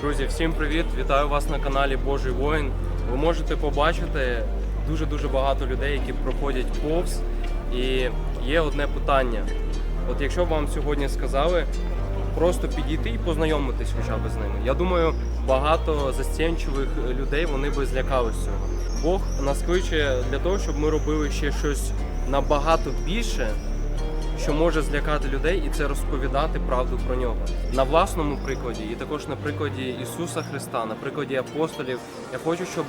Друзі, всім привіт! Вітаю вас на каналі Божий воїн. Ви можете побачити дуже-дуже багато людей, які проходять повз. І є одне питання. От якщо б вам сьогодні сказали просто підійти і познайомитись хоча б з ними, я думаю, багато застенчивих людей вони би злякались цього. Бог нас кличе для того, щоб ми робили ще щось набагато більше, що може злякати людей, і це розповідати правду про нього на власному прикладі, і також на прикладі Ісуса Христа, на прикладі апостолів. Я хочу, щоб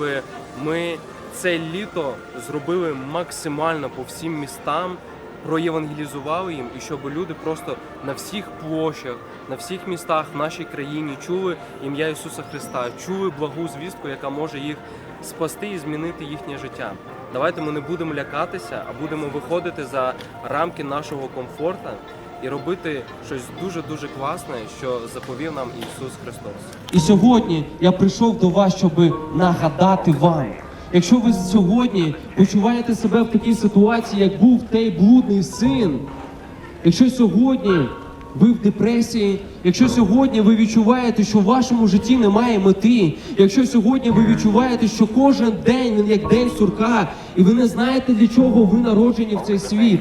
ми це літо зробили максимально по всім містам, проєвангелізували їм, і щоб люди просто на всіх площах, на всіх містах в нашій країні чули ім'я Ісуса Христа, чули благу звістку, яка може їх спасти і змінити їхнє життя. Давайте ми не будемо лякатися, а будемо виходити за рамки нашого комфорта і робити щось дуже дуже класне, що заповів нам Ісус Христос. І сьогодні я прийшов до вас, щоб нагадати вам. Якщо ви сьогодні почуваєте себе в такій ситуації, як був той блудний син, якщо сьогодні ви в депресії, якщо сьогодні ви відчуваєте, що в вашому житті немає мети, якщо сьогодні ви відчуваєте, що кожен день він як день сурка, і ви не знаєте, для чого ви народжені в цей світ.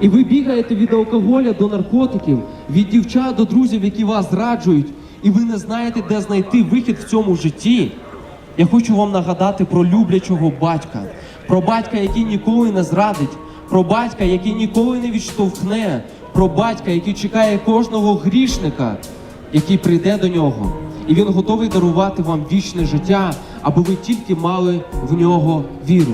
І ви бігаєте від алкоголя до наркотиків, від дівчат до друзів, які вас зраджують, і ви не знаєте, де знайти вихід в цьому житті. Я хочу вам нагадати про люблячого батька, про батька, який ніколи не зрадить, про батька, який ніколи не відштовхне, про батька, який чекає кожного грішника, який прийде до нього. І він готовий дарувати вам вічне життя, аби ви тільки мали в нього віру.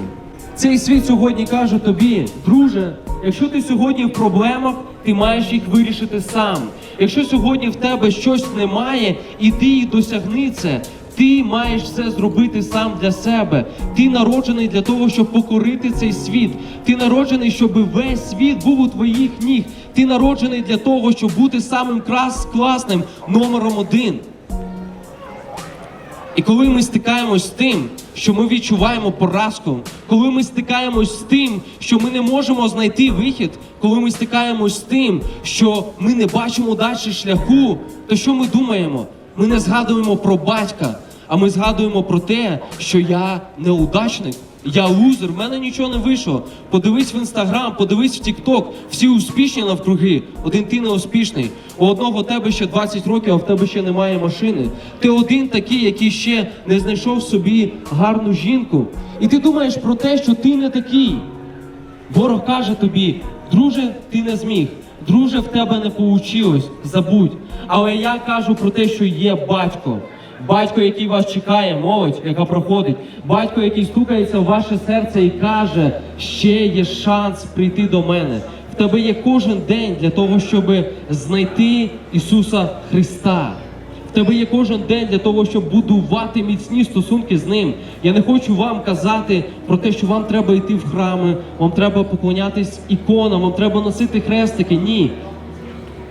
Цей світ сьогодні каже тобі, друже, якщо ти сьогодні в проблемах, ти маєш їх вирішити сам. Якщо сьогодні в тебе щось немає, іди і досягни це. Ти маєш все зробити сам для себе. Ти народжений для того, щоб покорити цей світ. Ти народжений, щоб весь світ був у твоїх ніг. Ти народжений для того, щоб бути самим крас класним номером один. І коли ми стикаємось з тим, що ми відчуваємо поразку, коли ми стикаємось з тим, що ми не можемо знайти вихід, коли ми стикаємось з тим, що ми не бачимо далі шляху, то що ми думаємо? Ми не згадуємо про батька, а ми згадуємо про те, що я неудачник. Я лузер, в мене нічого не вийшло. Подивись в інстаграм, подивись в Тікток. Всі успішні навкруги. Один ти не успішний. У одного тебе ще 20 років, а в тебе ще немає машини. Ти один такий, який ще не знайшов собі гарну жінку. І ти думаєш про те, що ти не такий. Ворог каже тобі, друже, ти не зміг. Друже, в тебе не получилось, забудь. Але я кажу про те, що є батько. Батько, який вас чекає, молодь, яка проходить, батько, який стукається в ваше серце і каже, ще є шанс прийти до мене. В тебе є кожен день для того, щоб знайти Ісуса Христа. В тебе є кожен день для того, щоб будувати міцні стосунки з ним. Я не хочу вам казати про те, що вам треба йти в храми, вам треба поклонятись іконам, вам треба носити хрестики. Ні.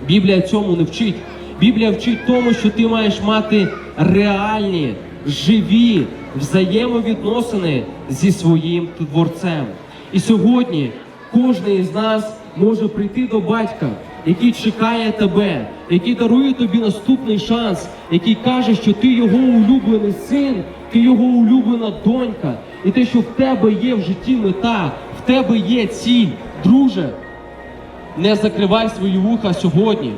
Біблія цьому не вчить. Біблія вчить тому, що ти маєш мати реальні, живі взаємовідносини зі своїм творцем. І сьогодні кожен із нас може прийти до батька, який чекає тебе, який дарує тобі наступний шанс, який каже, що ти його улюблений син, ти його улюблена донька, і те, що в тебе є в житті мета, в тебе є ціль, друже. Не закривай свої вуха сьогодні.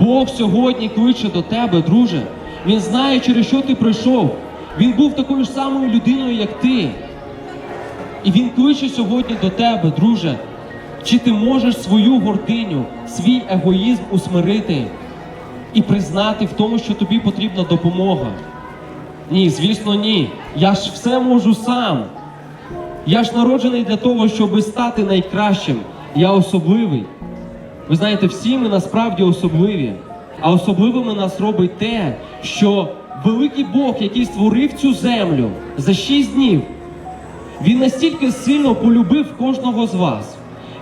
Бог сьогодні кличе до тебе, друже. Він знає, через що ти пройшов. Він був такою ж самою людиною, як ти. І він кличе сьогодні до тебе, друже. Чи ти можеш свою гординю, свій егоїзм усмирити і признати в тому, що тобі потрібна допомога? Ні, звісно, ні. Я ж все можу сам. Я ж народжений для того, щоб стати найкращим. Я особливий. Ви знаєте, всі ми насправді особливі. А особливими нас робить те, що великий Бог, який створив цю землю за шість днів, він настільки сильно полюбив кожного з вас.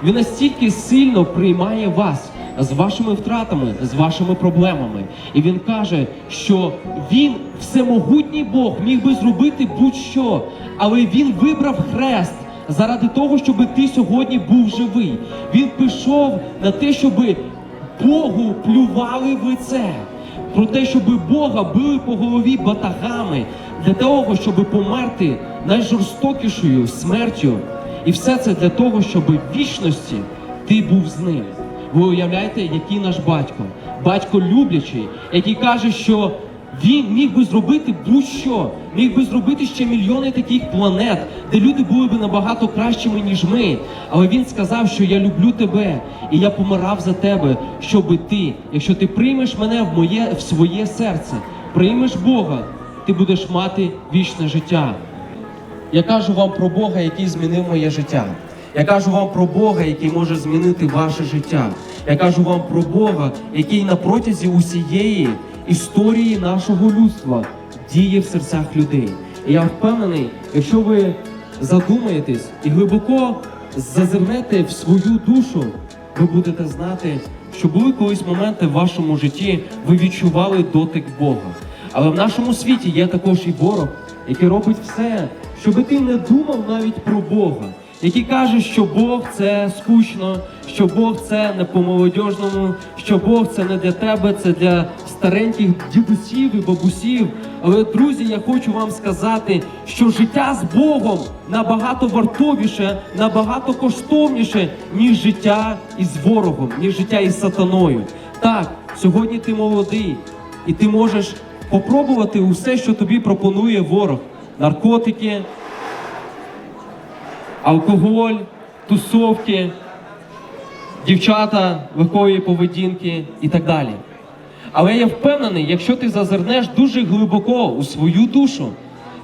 Він настільки сильно приймає вас з вашими втратами, з вашими проблемами. І він каже, що він, всемогутній Бог, міг би зробити будь-що, але він вибрав хрест заради того, щоб ти сьогодні був живий. Він пішов на те, щоб Богу плювали в лице. про те, щоб Бога били по голові батагами, для того, щоб померти найжорстокішою смертю. І все це для того, щоб в вічності ти був з ним. Ви уявляєте, який наш батько? Батько люблячий, який каже, що він міг би зробити будь-що, міг би зробити ще мільйони таких планет, де люди були б набагато кращими, ніж ми. Але він сказав, що я люблю тебе, і я помирав за тебе, щоби ти, якщо ти приймеш мене в моє в своє серце, приймеш Бога, ти будеш мати вічне життя. Я кажу вам про Бога, який змінив моє життя. Я кажу вам про Бога, який може змінити ваше життя. Я кажу вам про Бога, який на протязі усієї історії нашого людства діє в серцях людей. І я впевнений, якщо ви задумаєтесь і глибоко зазирнете в свою душу, ви будете знати, що були колись моменти в вашому житті, ви відчували дотик Бога. Але в нашому світі є також і ворог, який робить все, щоби ти не думав навіть про Бога, який каже, що Бог це скучно, що Бог це не по молодіжному, що Бог це не для тебе, це для стареньких дідусів і бабусів. Але друзі, я хочу вам сказати, що життя з Богом набагато вартовіше, набагато коштовніше, ніж життя із ворогом, ніж життя із сатаною. Так, сьогодні ти молодий, і ти можеш попробувати усе, що тобі пропонує ворог: наркотики, алкоголь, тусовки, дівчата легкої поведінки і так далі. Але я впевнений, якщо ти зазирнеш дуже глибоко у свою душу,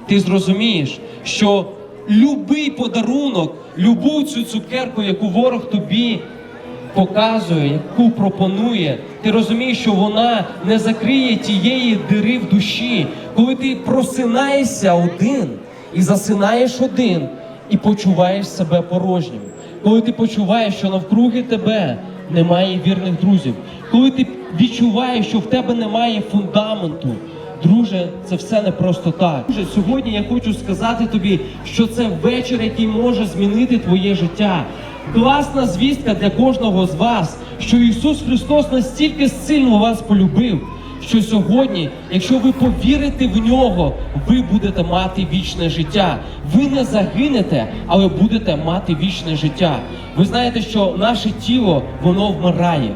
ти зрозумієш, що любий подарунок, любу цю цукерку, яку ворог тобі показує, яку пропонує, ти розумієш, що вона не закриє тієї дири в душі, коли ти просинаєшся один і засинаєш один, і почуваєш себе порожнім. Коли ти почуваєш, що навкруги тебе немає вірних друзів, коли ти відчуваєш, що в тебе немає фундаменту. Друже, це все не просто так. Друже, сьогодні я хочу сказати тобі, що це вечір, який може змінити твоє життя. Класна звістка для кожного з вас, що Ісус Христос настільки сильно вас полюбив, що сьогодні, якщо ви повірите в нього, ви будете мати вічне життя. Ви не загинете, але будете мати вічне життя. Ви знаєте, що наше тіло воно вмирає.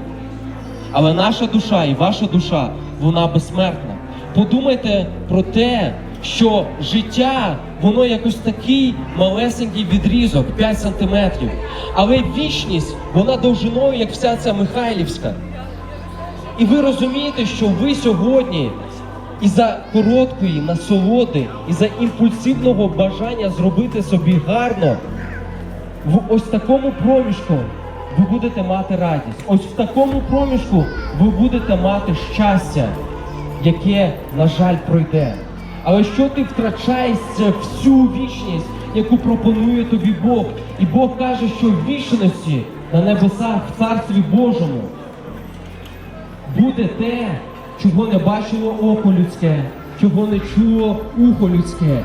Але наша душа і ваша душа, вона безсмертна. Подумайте про те, що життя, воно якось такий малесенький відрізок, 5 сантиметрів. Але вічність, вона довжиною, як вся ця Михайлівська. І ви розумієте, що ви сьогодні із-за короткої насолоди, із-за імпульсивного бажання зробити собі гарно, в ось такому проміжку ви будете мати радість. Ось в такому проміжку ви будете мати щастя, яке, на жаль, пройде. Але що ти втрачаєшся всю вічність, яку пропонує тобі Бог? І Бог каже, що в вічності на небесах, в Царстві Божому, буде те, чого не бачило око людське, чого не чуло ухо людське.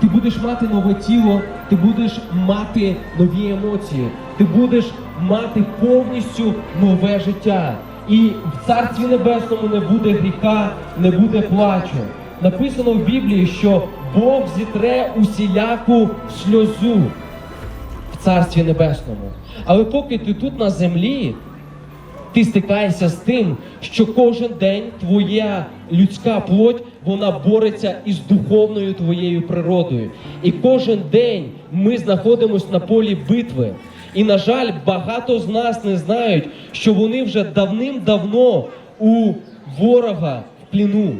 Ти будеш мати нове тіло, ти будеш мати нові емоції, ти будеш мати повністю нове життя. І в Царстві Небесному не буде гріха, не буде плачу. Написано в Біблії, що Бог зітре усіляку сльозу в Царстві Небесному. Але поки ти тут на землі, ти стикаєшся з тим, що кожен день твоя людська плоть вона бореться із духовною твоєю природою. І кожен день ми знаходимося на полі битви. І, на жаль, багато з нас не знають, що вони вже давним-давно у ворога в пліну.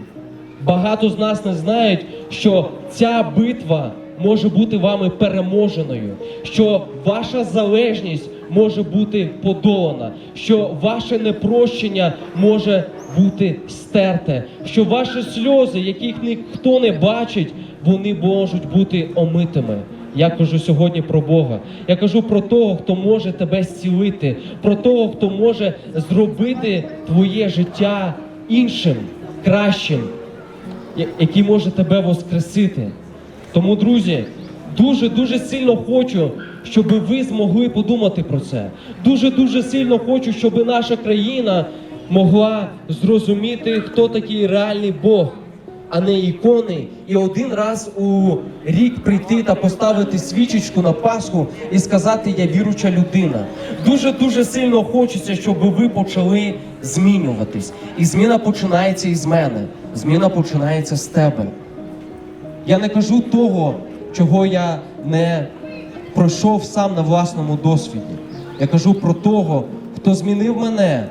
Багато з нас не знають, що ця битва може бути вами переможеною, що ваша залежність може бути подолана, що ваше непрощення може бути стерте, що ваші сльози, яких ніхто не бачить, вони можуть бути омитими. Я кажу сьогодні про Бога. Я кажу про того, хто може тебе зцілити, про того, хто може зробити твоє життя іншим, кращим, який може тебе воскресити. Тому, друзі, дуже дуже сильно хочу, щоб ви змогли подумати про це. Дуже дуже сильно хочу, щоб наша країна могла зрозуміти, хто такий реальний Бог, а не ікони, і один раз у рік прийти та поставити свічечку на Пасху і сказати Я віруча людина. Дуже дуже сильно хочеться, щоб ви почали змінюватись. І зміна починається із мене. Зміна починається з тебе. Я не кажу того, чого я не пройшов сам на власному досвіді. Я кажу про того, хто змінив мене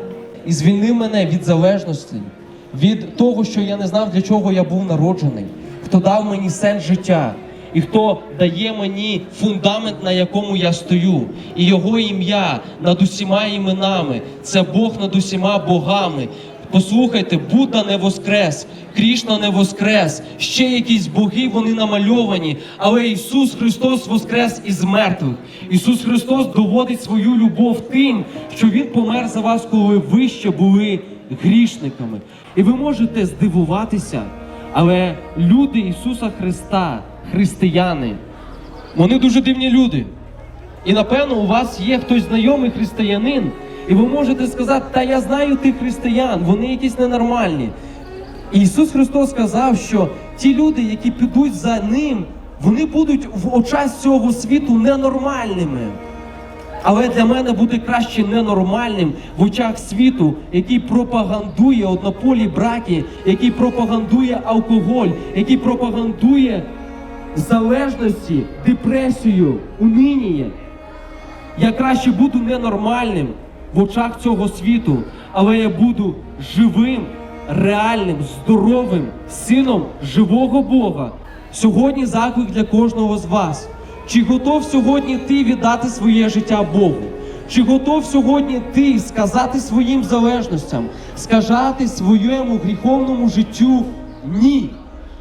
і звільнив мене від залежності, від того, що я не знав, для чого я був народжений, хто дав мені сенс життя, і хто дає мені фундамент, на якому я стою, і його ім'я над усіма іменами. Це Бог над усіма богами. Послухайте, Будда не воскрес, Крішна не воскрес, ще якісь боги вони намальовані, але Ісус Христос воскрес із мертвих. Ісус Христос доводить свою любов тим, що Він помер за вас, коли ви ще були грішниками. І ви можете здивуватися, але люди Ісуса Христа, християни, вони дуже дивні люди. І напевно у вас є хтось знайомий християнин, і ви можете сказати, та я знаю тих християн, вони якісь ненормальні. І Ісус Христос сказав, що ті люди, які підуть за ним, вони будуть в очах цього світу ненормальними. Але для мене буде краще ненормальним в очах світу, який пропагандує однополі браки, який пропагандує алкоголь, який пропагандує залежності, депресію, унинія. Я краще буду ненормальним в очах цього світу, але я буду живим, реальним, здоровим сином живого Бога. Сьогодні заклик для кожного з вас. Чи готов сьогодні ти віддати своє життя Богу? Чи готов сьогодні ти сказати своїм залежностям, сказати своєму гріховному життю ні?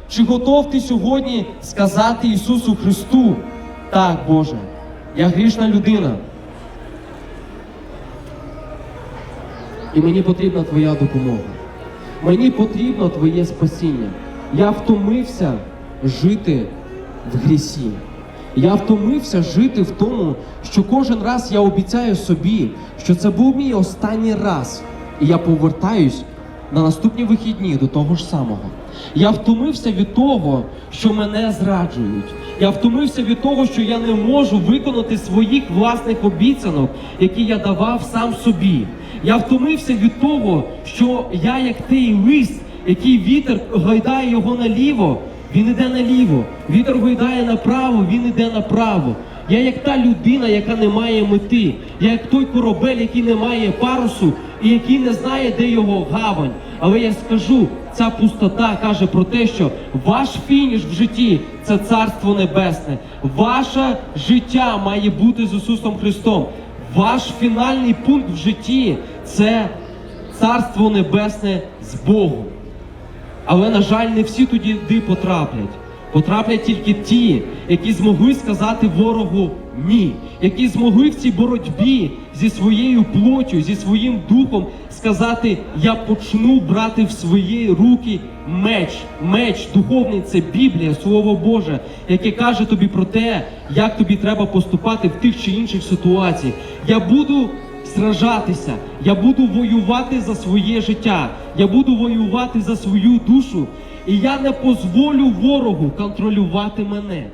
Чи готов ти сьогодні сказати Ісусу Христу, так, Боже, я грішна людина. І мені потрібна Твоя допомога. Мені потрібно Твоє спасіння. Я втомився жити в грісі. Я втомився жити в тому, що кожен раз я обіцяю собі, що це був мій останній раз. І я повертаюсь на наступні вихідні до того ж самого. Я втомився від того, що мене зраджують. Я втомився від того, що я не можу виконати своїх власних обіцянок, які я давав сам собі. Я втомився від того, що я, як той лист, який вітер гайдає його наліво, він іде наліво. Вітер гойдає направо, він іде направо. Я як та людина, яка не має мети. Я як той корабель, який не має парусу і який не знає, де його гавань. Але я скажу, ця пустота каже про те, що ваш фініш в житті це царство небесне. Ваше життя має бути з Ісусом Христом. Ваш фінальний пункт в житті це царство небесне з Богом. Але, на жаль, не всі туди потраплять. Потраплять тільки ті, які змогли сказати ворогу ні, які змогли в цій боротьбі зі своєю плоттю, зі своїм духом сказати: Я почну брати в свої руки меч. Меч духовний це Біблія, Слово Боже, яке каже тобі про те, як тобі треба поступати в тих чи інших ситуаціях. Я буду сражатися, я буду воювати за своє життя, я буду воювати за свою душу, і я не дозволю ворогу контролювати мене.